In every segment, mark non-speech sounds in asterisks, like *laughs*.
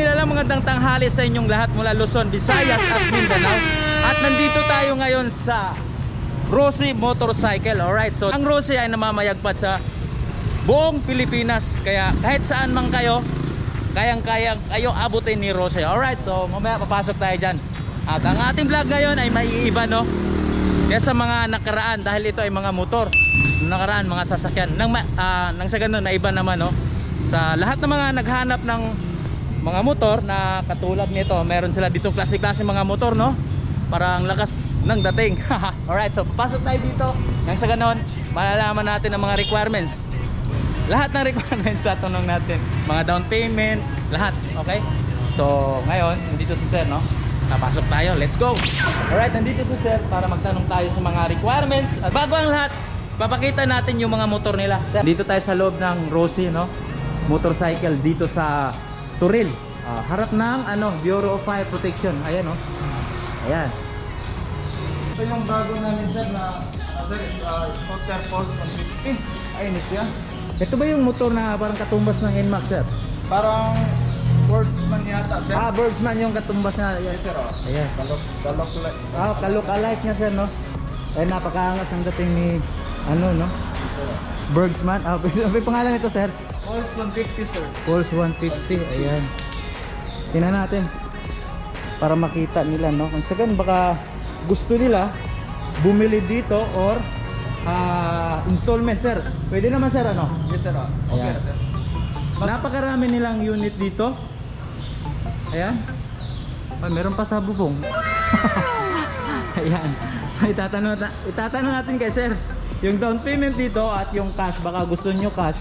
nilalang magandang tanghali sa inyong lahat mula Luzon, Visayas at Mindanao. At nandito tayo ngayon sa Rossi Motorcycle. Alright, so ang Rossi ay namamayagpat sa buong Pilipinas. Kaya kahit saan man kayo, kayang-kayang kayo abutin ni Rossi. Alright, so mamaya papasok tayo dyan. At ang ating vlog ngayon ay maiiba no. Kaya sa mga nakaraan dahil ito ay mga motor. Nakaraan mga sasakyan. Nang, ah, nang sa ganun na iba naman no. Sa lahat ng mga naghanap ng mga motor na katulad nito, meron sila dito klase-klase mga motor no. Para ang lakas ng dating. *laughs* Alright, so papasok tayo dito. Nang sa ganun, malalaman natin ang mga requirements. Lahat ng *laughs* requirements tatanong natin. Mga down payment lahat okay? So ngayon nandito si sir no? Napasok tayo. Let's go! Alright nandito si sir para magtanong tayo sa mga requirements. At bago ang lahat papakita natin yung mga motor nila. Sir, dito tayo sa loob ng Rossi no? Motorcycle dito sa Turil Ah, harap ng ano Bureau of Fire Protection ayan no ayan Ito yung bago namin sir na uh, sir, is, uh, Scooter Pulse 150. Ayun is yan. ito ba yung motor na parang katumbas ng NMAX sir Parang Wordsman yata sir. ah Birdsman yung katumbas na yes sir oh. ayan Galok, galok like. Ah, kalok-alike niya sir, no? Eh, napakaangas ang dating ni, ano, no? Bergsman. Ah, *laughs* may pangalan nito, sir? Pulse 150 sir. Pulse 150. Ayan. Tingnan natin. Para makita nila, no? Kung sagan, baka gusto nila bumili dito or ah, installment, sir. Pwede naman, sir, ano? Yes sir. Okay Ayan. sir. Napakarami nilang unit dito. Ayan. Ay, meron pa sa bubong. *laughs* Ayan. So, itatanong, na- itatanong natin kay sir. Yung down payment dito at yung cash. Baka gusto nyo cash.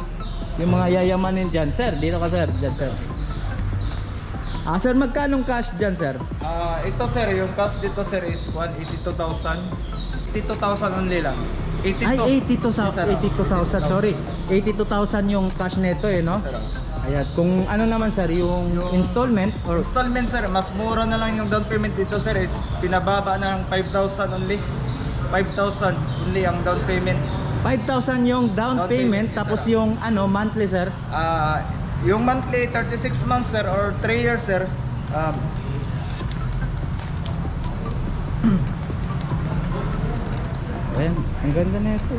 Yung mga yayamanin dyan. Sir, dito ka sir. Dyan sir. Ah, sir, magkanong cash dyan, sir? Ah, ito sir, yung cost dito sir is 182,000. 82,000 only lang. 82. Ay, Yes, sir, 82,000. 82,000. Sorry. 82,000 yung cash neto eh, no? Sir. Ayan. Kung ano naman, sir, yung installment or Installment sir, mas mura na lang yung down payment dito sir is pinababa na ng 5,000 only. 5,000 only ang down payment. 5,000 yung down, Down payment, payment, tapos sir. yung ano monthly sir Ah, yung monthly 36 months sir or 3 years sir. Um, *clears throat* Ayan, ang ganda na ito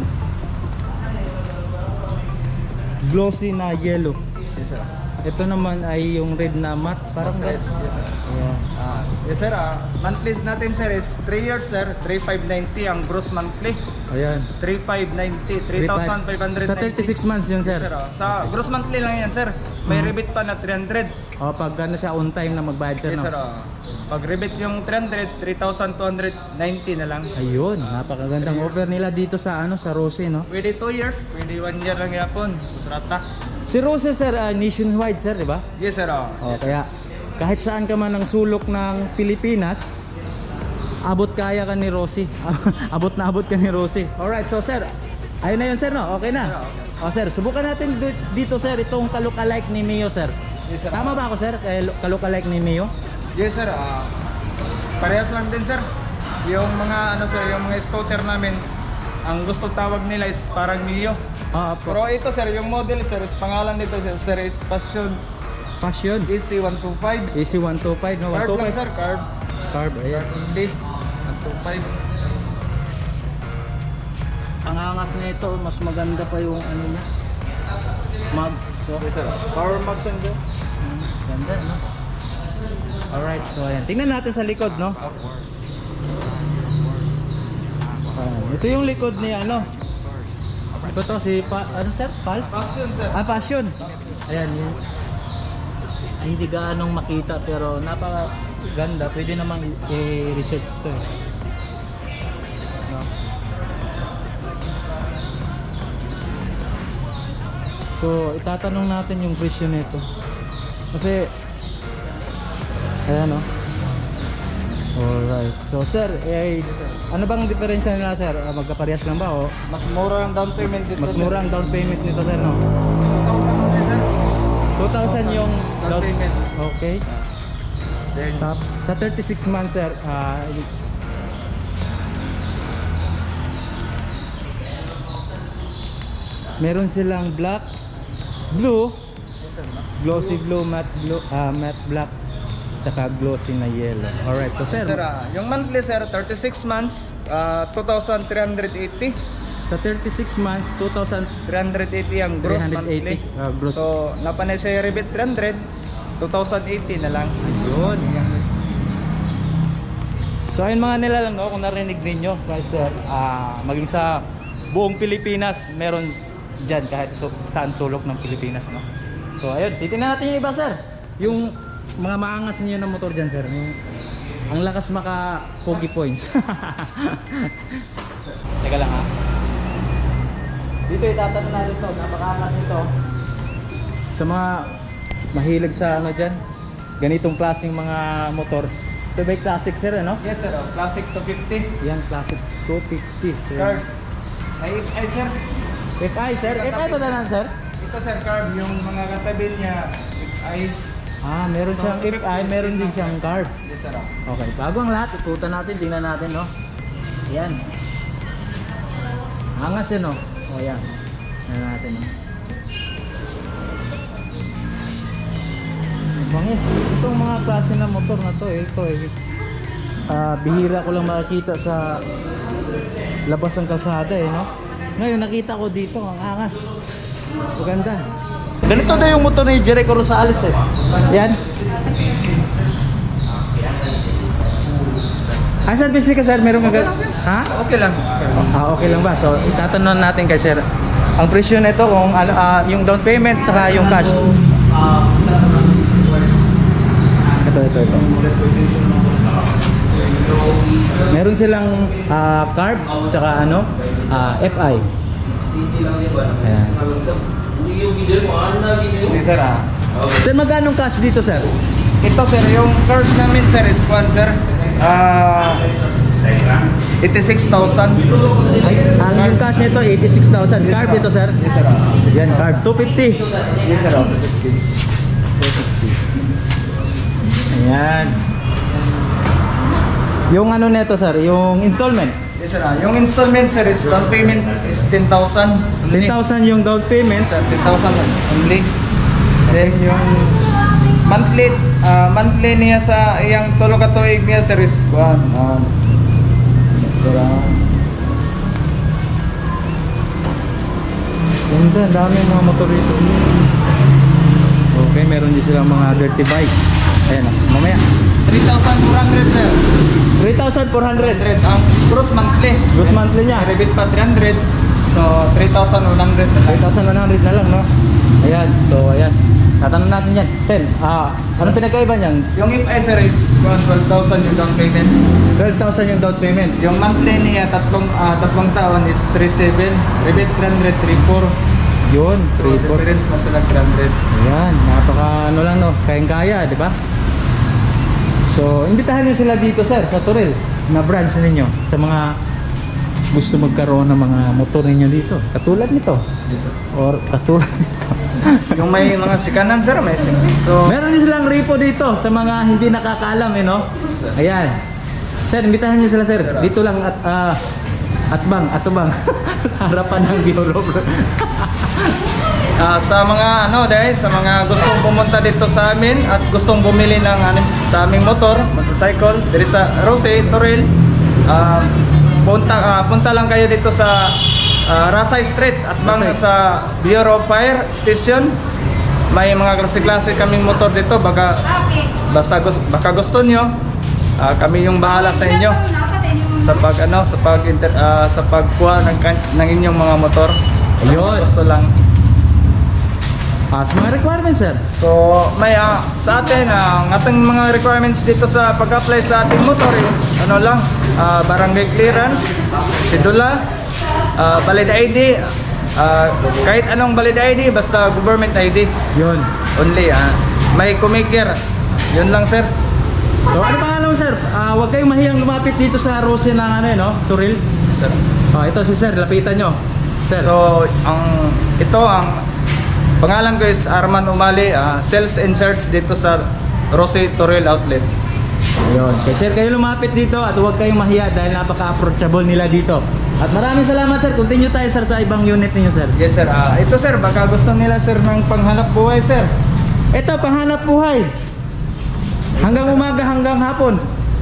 glossy na yellow yes sir. ito naman ay yung red na matte parang red Yes sir. Ayan. Ah, yes sir. ah, monthly natin sir is 3 years sir, 3,590 ang gross monthly. Ayan 3,590, 3,590. sa 36 months yun sir Sir, ah. sa gross monthly lang yan sir. May Mhm. rebate pa na 300. o pag ano siya on time na magbayad sir, Yes no? sir. ah. Pag rebate yung 300, 3,290 na lang. ayun napakagandang offer nila dito sa ano sa Rose no Pwede 2 years, pwede 1 year lang yapon. Kontrata. si Rose sir ah, nationwide sir di ba Yes sir. ah. O, kaya kahit saan ka man ng sulok ng Pilipinas, abot kaya ka ni Rosie. *laughs* abot na abot ka ni Rosie. Alright, so sir, ayun na yun sir, no? Okay na. O sir, subukan natin di- dito sir, itong kalook-alike ni Mio sir. Yes sir. Tama ba ako sir? Kay Kalook-alike ni Mio? Yes sir. ah, parehas lang din sir. Yung mga ano sir, yung mga scooter namin, ang gusto tawag nila is parang Mio. Oo Pero ito sir, yung model sir, is pangalan nito sir, sir is Passion Passion. EC125. AC 125, no? Lang 125. sir, card. Carb, ayan. Hindi. 125. Ang angas na ito, mas maganda pa yung ano niya. Mugs. So, Yes sir. Power max and go. Hmm, Ganda, no? Alright, so ayan. Tingnan natin sa likod, no? Ah, ito yung likod ni ano? Ito to si pa, ano sir? Pals? Passion sir. Ah, passion. Ayan, yun. Hindi gaanong makita pero napaka ganda. Pwede namang i-research to eh. So, itatanong natin yung presyo nito. Kasi, ayan no. Alright. So, sir, eh, ano bang diferensya nila, sir? Ah, Magkaparehas lang ba o Mas mura ang down payment dito mas mura ang down payment nito, sir, no? 2,000 only sir. 2,000 yung Down payment. Okay. Then, Sa, sa 36 months, sir, ah, meron silang black, blue? Glossy blue, matte blue, ah, matte black, tsaka glossy na yellow. Alright, so sir, Sir, ah, yung monthly sir, 36 months, ah, 2,380. sa 36 months, 2,000 380 ang gross 380, monthly. ah, gross. So, napanay siya rebate 300, 2,080 na lang. Yun. So ayun mga nilalang no, kung narinig ninyo guys, sir, ah, maging sa buong Pilipinas, meron dyan kahit so, saan sulok ng Pilipinas. No? So ayun, titingnan natin yung iba sir. Yung mga maangas niyo ng motor dyan sir. Yung, ang lakas maka pogi points. *laughs* Teka lang ha. Dito itatanong natin to, napakaangas nito. Sa mga mahilig sa ano dyan, ganitong klaseng mga motor. Ito ba classic sir ano? Yes sir, oh, classic 250. Yan, classic 250. Sir. Card. Ay, ay sir, FI sir? FI ba tanan sir? ito sir, card, yung mga katabil niya, ay, Ah, meron So, siyang FI, meron din siyang carb. yes sir, oh. Okay, bago ang lahat, ikutan natin, tingnan natin, no? Yan. Angas yun, no? O, yan. Tingnan natin, no? Bangis, itong mga klase ng motor na to, eh, ito eh. Ah, bihira ko lang makikita sa labas ng kalsada eh, no? Ngayon, nakita ko dito, ang angas. Maganda. Ganito na yung motor ni Jericho Rosales eh. Yan. Ah, sir, busy ka sir, meron ka Ha? Okay lang. Ah, okay lang ba? So, itatanong natin kay sir. Ang presyo nito kung ano, ah, yung down payment saka yung cash. Ito, ito, ito. Meron silang ah, carb saka ano, ah, FI. Ayan. Yes sir, ah. Sir, magkano ang cash dito, sir? Ito sir, yung card namin sir is one sir. Ah, 86,000. Ay, ang yung cash nito 86,000. Carb ito, sir. Yes sir, ah. Yan, carb 250. Yes sir, ah. Ayan. Yung ano nito, sir, yung installment. Sir, ah. Yung installment sir is down payment is 10,000. 10,000 yung down payment. Sir, 10,000 only. Then yung monthly ah, monthly niya sa iyang tulo ka tuig niya sir is kuan um sir ah, Ganda, daming mga motor dito. Silang mga dirty bike. Ayan, ah, mamaya. 3,400 sir. 3,400. 300 ang gross monthly. Gross monthly niya. Rebate pa 300. So 3,100 na lang. 3,100 na lang, no? Ayan, so ayan. Tatanong natin yan. Sir, ah, anong pinagkaiba niyan? Yung FI sir is kuan 12,000 yung down payment. 12,000 yung down payment. Yung monthly niya tatlong ah, tatlong taon is 37. Rebate 300 34. Yun, So 3,400. difference na sila 300. Ayan, napaka ano lang no, kayang-kaya, di ba? So, imbitahan niyo sila dito sir, sa Toril, na branch ninyo, sa mga gusto magkaroon ng mga motor ninyo dito. Katulad nito. Or katulad nito. *laughs* Yung may mga sikanan sir, may sik- So Meron din silang repo dito sa mga hindi nakakaalam eh, no? Ayan. Sir, imbitahan niyo sila sir. Dito lang at ah, atbang, atubang. *laughs* Harapan ng Bureau. *laughs* Ah, sa mga ano dahil sa mga gustong pumunta dito sa amin at gustong bumili ng ano, sa aming motor, motorcycle, diri sa Rose, Toril. Ah, punta ah, punta lang kayo dito sa ah, Rasay Street at bang Rasay. sa Bureau of Fire Station. May mga klase-klase kaming motor dito baka basta baka gusto nyo ah, kami yung bahala sa inyo sa pag ano sa pag inter, ah, sa pagkuha ng, ng inyong mga motor. Ayun. Gusto lang. Ah, sa mga requirements sir. So, may ah, sa atin, ang ating mga requirements dito sa pag-apply sa ating motor is, ano lang, ah, barangay clearance, sidula, ah, valid ID, ah, kahit anong valid ID, basta government ID Yun. only. ah. may kumikir, yun lang sir. So, ano pangalan mo sir? Ah, huwag kayong mahiyang lumapit dito sa Rose ng ano eh, no? Turil. sir. Oh, ito si sir, lapitan nyo. Sir. So, ang ito ang pangalan ko is Arman Umali, ah, sales and search dito sa Rosy Toril Outlet. Ayun. Kaya sir, kayo lumapit dito at huwag kayong mahiya dahil napaka-approachable nila dito. At maraming salamat sir. Continue tayo sir sa ibang unit ninyo sir. Yes sir. Ah, ito sir, baka gusto nila sir ng panghanap buhay sir. Ito, panghanap buhay. Hanggang umaga, hanggang hapon.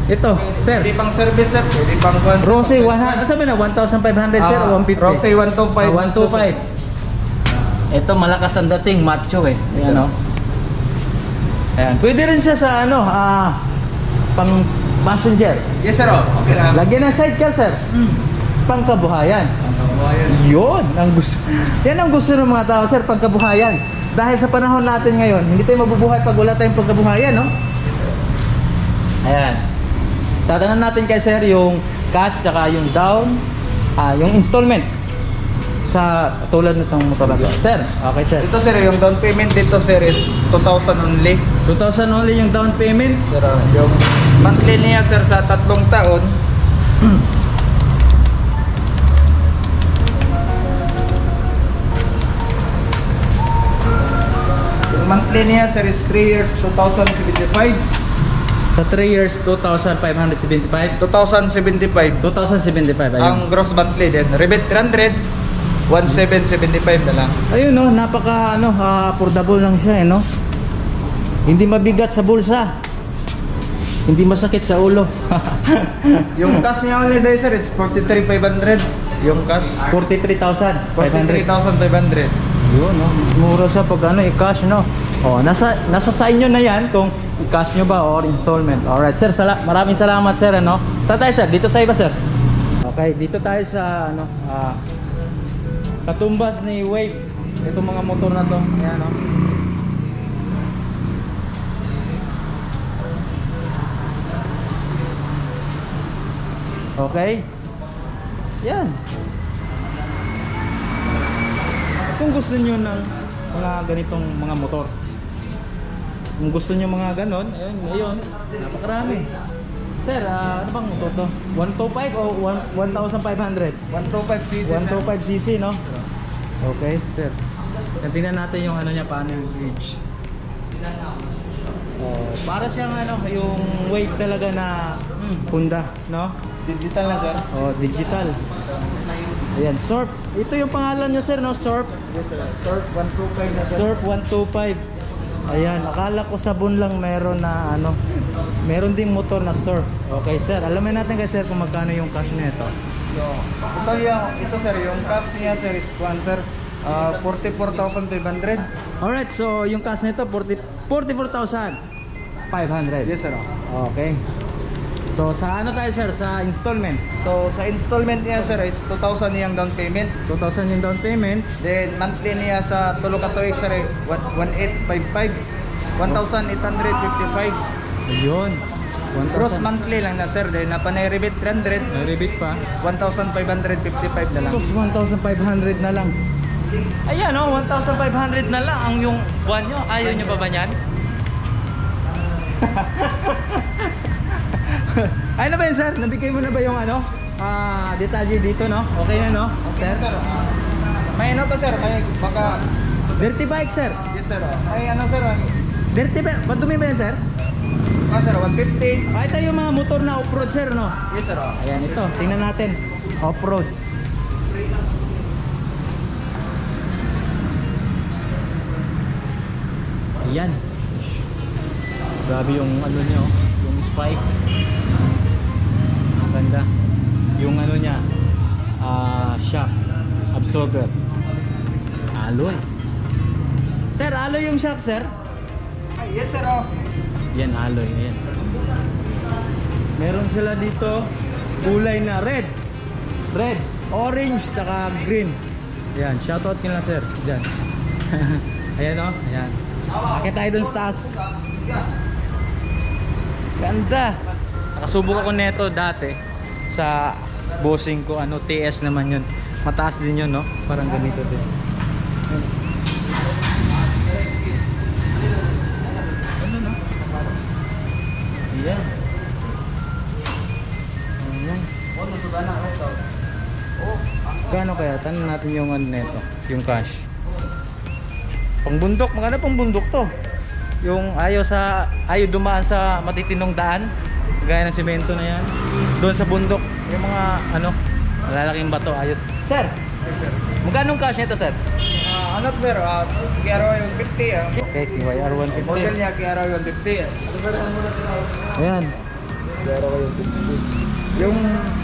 Ito, sir. Pwede pang service sir, pwede pang kwan, sir. Rosy, 100. Ano sabi na? 1,500 sir o Ah, 150? Rosy 125. Ah, 125. Ito, malakas ang dating. Macho eh. Yes, Ayan, oh. Ayan. Pwede rin siya sa ano, ah, pang passenger. Yes sir, oh. okay lang. Lagyan ng sidecar, sir. Pangkabuhayan. Pangkabuhayan. Yun, ang gusto. Yan ang gusto ng mga tao, sir, pagkabuhayan. Dahil sa panahon natin ngayon, hindi tayo mabubuhay pag wala tayong pagkabuhayan, no? Ayan. Tatanan natin kay sir yung cash tsaka yung down, ah, yung installment sa tulad nitong motor na to. Sir, okay sir. Ito sir, yung down payment dito sir is 2,000 only. 2,000 only yung down payment. Sir, ah, yung monthly niya sir sa tatlong taon. *clears throat* yung monthly niya sir is 3 years 2,075. Sa 3 years, 2,575. 2,075. 2,075, ayun. Ang gross monthly din. Rebate 300, 1,775 na lang. Ayun no, napaka ano, ah, affordable lang siya eh no. Hindi mabigat sa bulsa. Hindi masakit sa ulo. *laughs* Yung cash niya only day sir is 43,500. Yung cash. 43,500. 43,500. Yun, no? Mura siya pag ano, i-cash, no? Oh, nasa nasa sa inyo na 'yan kung i-cash nyo ba or installment. Alright, sir, sala maraming salamat, sir, ano? Saan tayo, sir? Dito sa iba, sir. Okay, dito tayo sa ano, ah katumbas ni Wave. Itong mga motor na 'to. Ayan, no? Okay? Yan. Kung gusto niyo ng mga ganitong mga motor. Kung gusto niyo mga ganon, ayun, ayun, napakarami. Sir, ah, ano bang motor to? 125 o 1 1,500? 125cc. 125cc, no? Okay, sir. Tingnan natin yung ano niya, paano yung gauge. Oh, para siyang ano, yung wave talaga na Honda, no? Digital na sir. Oh, digital. Ayan, Surf. Ito yung pangalan niya, sir, no? Surf. Yes sir. Surf 125 na sir. Surf 125. Ayan, akala ko sabon lang meron na ano. Meron ding motor na surf. Okay, sir. Alamin natin kay sir kung magkano yung cash nito. So, ito yung, ito sir, yung cash niya sir is 1 sir. ah, 44,500. Alright, so yung cash nito 40 44,500. Yes sir. Okay. So sa ano tayo sir? Sa installment. So, sa installment niya sir is 2,000 yung down payment. 2,000 yung down payment. Then, monthly niya sa tulo ka tuig sir, eh, 1,855. 1,855. Ayun. Gross 1,000. monthly lang na sir. Then, napanay rebate 300. May rebate pa. 1,555 na lang. Tapos 1,500 na lang. Ayan oh, 1,500 na lang ang yung buwan nyo. Ayaw nyo pa ba yan? *laughs* Ay na ba yun sir? Nabigay mo na ba yung ano? Ah, detalye dito no? Okay na no? Sir? Sir, ah, may ano pa sir? May baka... Dirty bike sir. Yes sir. ah. May ano sir? ah, Dirty bike. Madumi ba yan sir? Ah, sir, 150. Ah, ito yung mga motor na off-road sir no? Yes sir. ah. Ayan ito. Tingnan natin. Off-road. Ayan. Grabe yung ano niya oh. Spike. Ang ganda. Yung ano niya. Ah, shock absorber. Alloy. Sir, alloy yung shock, sir. Ay, yes sir. ah. Yan, alloy. Ayan. Meron sila dito kulay na red. Red, orange, tsaka green. Ayan, shoutout nila sir. Diyan. *laughs* Ayan o, ayan. Akit tayo dun sa taas. Ganda. Nakasubok ako neto dati sa bossing ko. Ano, TS naman yun. Mataas din yun, no? Parang ganito din. Ano, no? Ayan. Ayan. Gano kaya? Tanong natin yung ano nito, yung cash. Pangbundok, maganda pang bundok to. Yung ayaw sa ayaw dumaan sa matitinong daan, gaya ng semento na yan. Doon sa bundok, yung mga ano, Malalaking bato, ayos. Sir, magkano ang cash nito, sir? Ah, ano sir? Uh, Kiaro yung 50. ah. Okay, KYR Model niya Kiaro yung 50. Ayan. Yung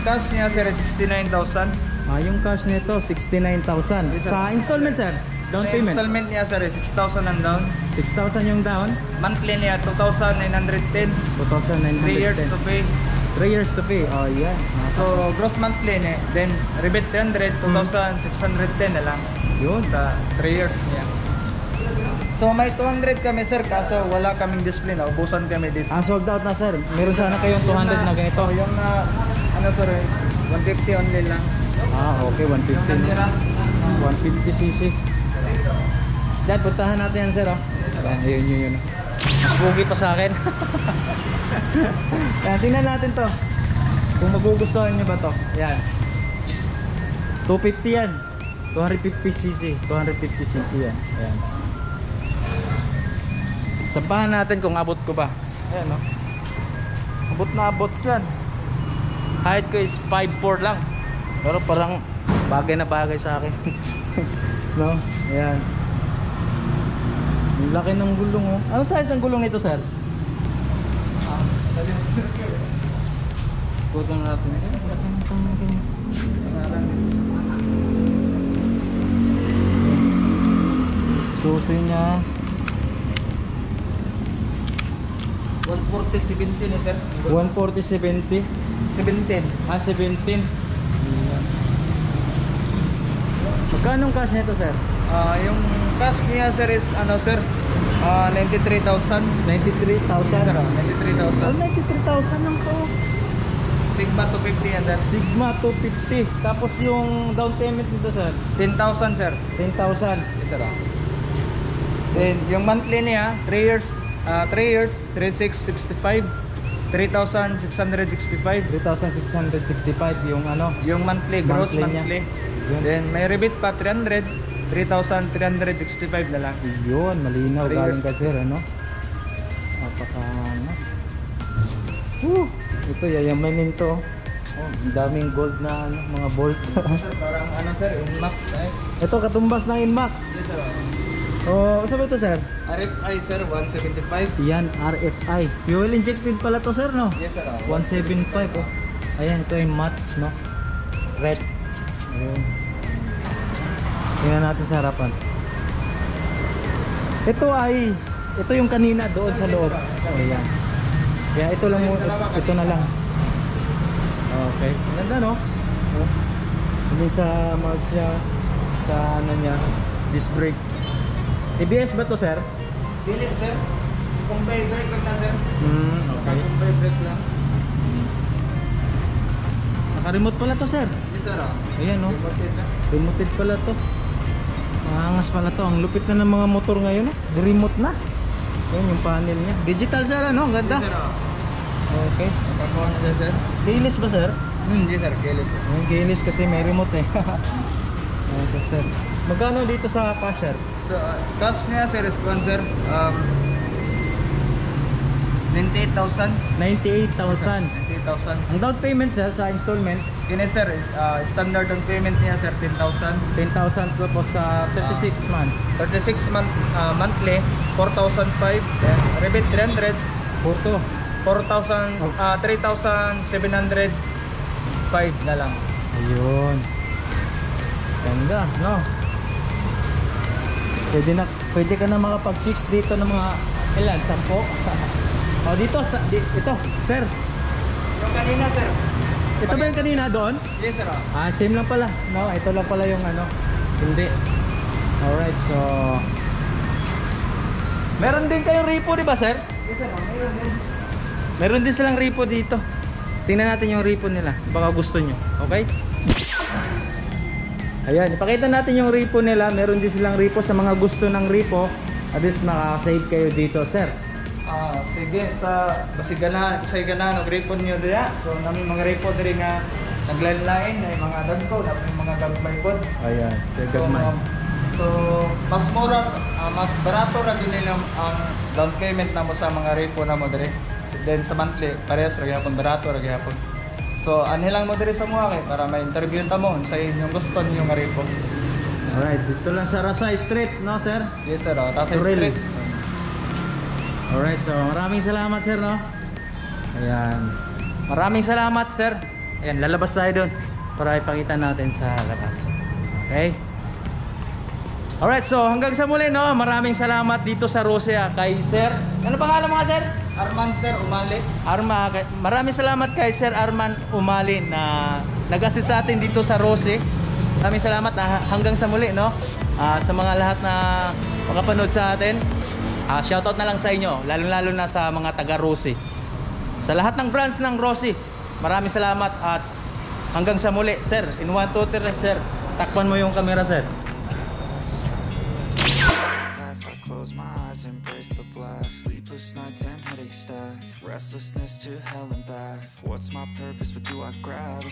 cash niya, sir, is 69,000. Ah, yung cash nito, 69,000. Yes, sir. Sa installment, sir? Down payment? installment niya, sir, is 6,000 ang down. 6,000 yung down. Monthly niya, 2,910. 2,910. 3 years to pay. 3 years to pay. Oh, yeah. So, gross monthly niya. Then, rebate 300, 2,610 na lang. yun. Sa 3 years niya. So, may 200 kami, sir, kaso wala kaming display na. Ubusan kami dito. Ah, sold out na, sir. Meron sana kayong 200 na ganito. Yung na, ano, sir, 150 only lang. Ah, okay. 150. Yung kanya lang. 150cc. Dad, puntahan natin yan, sir. Oh. Ayan, yun, yun, yun. Mas pa sa akin. *laughs* Ayan, tingnan natin to. Kung magugustuhan nyo ba to. Ayan. 250 yan. 250cc. 250cc yan. Ayan. Sampahan natin kung abot ko ba. Ayan, no? Abot na abot yan. Height ko is 5'4 lang. Pero parang bagay na bagay sa akin. *laughs* no? Ayan. Ang laki ng gulong oh. Anong size ang gulong nito, sir? Putang natin. Eh, laki ng tangin. Susi niya. 140, 70 na, sir. 140, 70. 17. Ah, 17. Ayan. Magkano ang cash nito, sir? Ah, yung cash niya, sir, is, ano, sir, ah 93,000. 93,000. Sir, ah, Oh, 93,000. 93,000 lang to. Sigma 250 and that's Sigma 250. Tapos yung down payment nito, sir, 10,000, sir. 10,000. Yes, sir. ah. Then, yung monthly niya, 3 years, ah 3 years, 3665. 3,665. 3,665 yung ano. Yung monthly, gross Monthly monthly. Then, may rebate pa, 300. 3,365 na lang. Yun, malinaw Three galing years. ka sir, ano? Napakamas. Woo! Ito, yayamanin to. Oh, ang daming gold na ano, mga bolt. *laughs* Sir, parang ano, sir, in max. Ay, ito, katumbas ng Inmax. yes, sir. Oh, ba ito sir? RFI, sir, 175. Yan, RFI. Fuel injected pala to sir, no? Yes, sir. ah. 175 oh. Ayan, ito yung matte, no? Red. Ayun. Tingnan natin sa harapan. Ito ay, ito yung kanina doon sa loob. Ayan. Kaya ito lang, mo- ito na lang. Okay. Ganda no? Oh. Hindi sa marks niya, sa ano niya, disc brake. ABS ba to sir? Dili, sir. Kung by brake lang na, sir. Hmm, okay. Kung by brake lang. Naka-remote pala to sir. Yes, sir. ah. Ayan no? Remoted na. Remoted pala to. Maangas pala to. Ang lupit na ng mga motor ngayon. Oh. Remote na. Yan yung panel niya. Digital sir ano? Ang ganda. Yes, sir. ah. Okay. Nakakuha na sir. Keyless ba sir? Hmm, yes, sir. Keyless, sir. Yung keyless kasi may remote eh. *laughs* okay sir. Magkano dito sa cash sir? So, uh, cash niya, sir, is one, sir. Um, 98,000. 98,000. 98,000. Ang down payment sir sa installment, Kini, sir, uh, standard down payment niya, sir, 10,000. 10,000 tapos sa 36 months. 36 month, uh, monthly, 4,005. Then, rebate 300. Porto. 4,000, uh, 3,705 na lang. Ayun. Ganda, no? Pwede na pwede ka na makapag-chicks dito ng mga ilan, sampo. *laughs* o dito sa di, ito, sir. Yung kanina, sir. Ito ba yung kanina doon? Yes, sir. ah. Same lang pala. No, ito lang pala yung ano. Hindi. Alright, so Meron din kayong repo, di ba, sir? Yes, sir. Mayroon din. Meron din silang repo dito. Tingnan natin yung repo nila. Baka gusto nyo. Okay? Ayan, ipakita natin yung repo nila. Meron din silang repo sa mga gusto ng repo. At least makaka-save kayo dito, sir. Ah, sige, sa basiganahan, sa ganahan, og report niyo diya. So, nami mga report diri nga naglain-lain, ay mga dagko, na mga gagmay pod. Ayan, So, um, so mas mura, ah, mas barato ra gid nila ang down payment na mo sa mga repo na mo diri. Then sa monthly, parehas ra gyapon barato ra gyapon. So, anhilang mo diri sa mga kay para ma-interview ta mo sa inyong gusto ninyong aripo. Alright, dito lang sa Rasay Street, no sir? Yes sir, oh, Thrill. Street. Alright, so maraming salamat sir, no? Ayan. Maraming salamat sir. Ayan, lalabas tayo doon para ipakita natin sa labas. Okay? Alright, so hanggang sa muli, no? Maraming salamat dito sa Rosia kay sir. Ano pangalan mo nga sir? Arman sir, umali. Arma, maraming salamat kay Sir Arman Umali na nag-assist sa atin dito sa Rose. Maraming salamat ah, hanggang sa muli, no? Ah, sa mga lahat na makapanood sa atin. Ah, shoutout na lang sa inyo, lalo-lalo na sa mga taga Rose. Sa lahat ng brands ng Rose, maraming salamat at hanggang sa muli, Sir. In 1, 2, 3, Sir. Takpan mo yung camera, Sir. Sleepless nights and headaches stack Restlessness to hell and back What's my purpose, what do I grab?